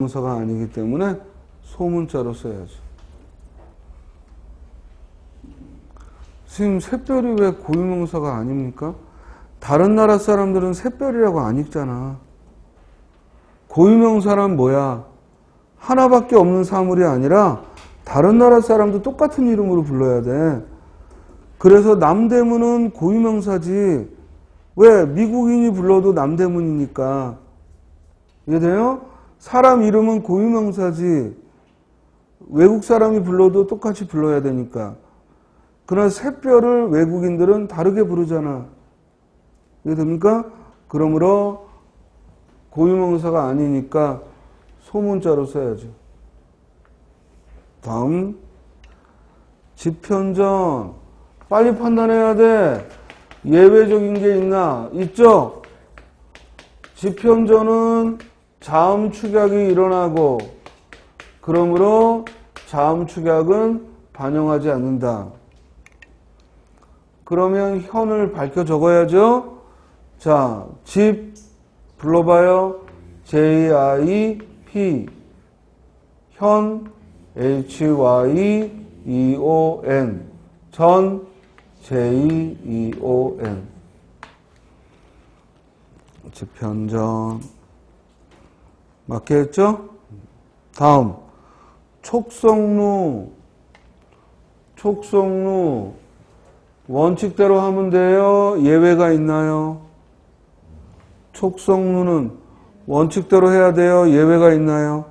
명사가 아니기 때문에 소문자로 써야죠. 지금 샛별이 왜 고유명사가 아닙니까? 다른 나라 사람들은 샛별이라고 안 읽잖아. 고유명사란 뭐야? 하나밖에 없는 사물이 아니라 다른 나라 사람도 똑같은 이름으로 불러야 돼. 그래서 남대문은 고유명사지. 왜? 미국인이 불러도 남대문이니까. 이해돼요? 사람 이름은 고유명사지. 외국 사람이 불러도 똑같이 불러야 되니까. 그러나 샛별을 외국인들은 다르게 부르잖아. 이해됩니까? 그러므로 고유명사가 아니니까 소문자로 써야죠. 다음 지편전 빨리 판단해야 돼. 예외적인 게 있나? 있죠? 지편전은 자음 축약이 일어나고 그러므로 자음 축약은 반영하지 않는다. 그러면 현을 밝혀 적어야죠. 자, 집 불러봐요. J-I-P 현 H-Y-E-O-N 전 J-E-O-N 지편전 맞겠죠? 다음 촉성루 촉성루 원칙대로 하면 돼요? 예외가 있나요? 촉성루는 원칙대로 해야 돼요? 예외가 있나요?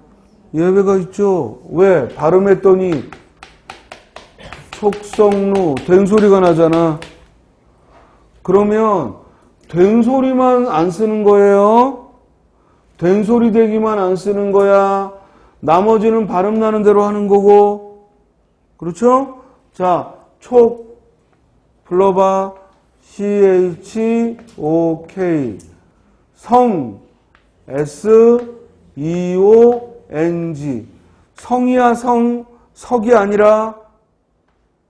예외가 있죠. 왜? 발음했더니 촉성루 된 소리가 나잖아. 그러면 된 소리만 안 쓰는 거예요? 된 소리 되기만 안 쓰는 거야? 나머지는 발음 나는 대로 하는 거고. 그렇죠? 자, 촉 불러봐. C-H-O-K 성 S-E-O-N-G 성이야 성 석이 아니라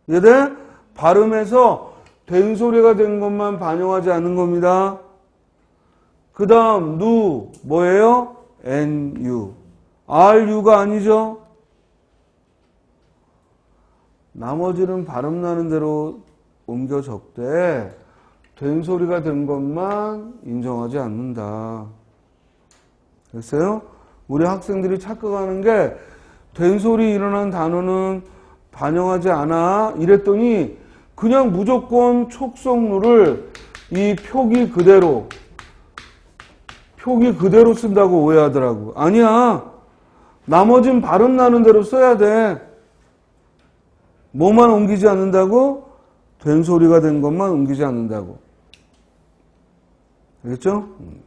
얘들 발음에서 된 소리가 된 것만 반영하지 않는 겁니다. 그 다음 누 뭐예요? N-U R-U가 아니죠? 나머지는 발음 나는 대로 옮겨 적되 된 소리가 된 것만 인정하지 않는다. 됐어요? 우리 학생들이 착각하는 게 된 소리 일어난 단어는 반영하지 않아 이랬더니 그냥 무조건 촉성루를 이 표기 그대로 표기 그대로 쓴다고 오해하더라고. 아니야. 나머진 발음 나는 대로 써야 돼. 뭐만 옮기지 않는다고? 된 소리가 된 것만 옮기지 않는다고. 알겠죠? 음.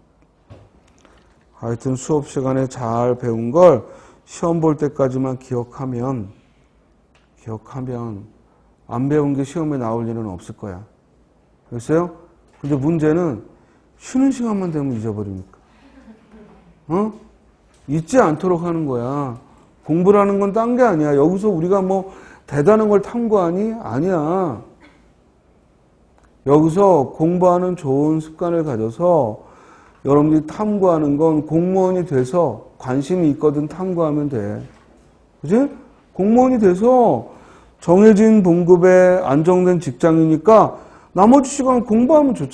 하여튼 수업 시간에 잘 배운 걸 시험 볼 때까지만 기억하면, 기억하면, 안 배운 게 시험에 나올 일은 없을 거야. 알겠어요? 근데 문제는 쉬는 시간만 되면 잊어버리니까. 어? 잊지 않도록 하는 거야. 공부라는 건 딴 게 아니야. 여기서 우리가 뭐 대단한 걸 탐구하니? 아니야. 여기서 공부하는 좋은 습관을 가져서 여러분들이 탐구하는 건 공무원이 돼서 관심이 있거든 탐구하면 돼. 그지? 공무원이 돼서 정해진 봉급에 안정된 직장이니까 나머지 시간 공부하면 좋잖아.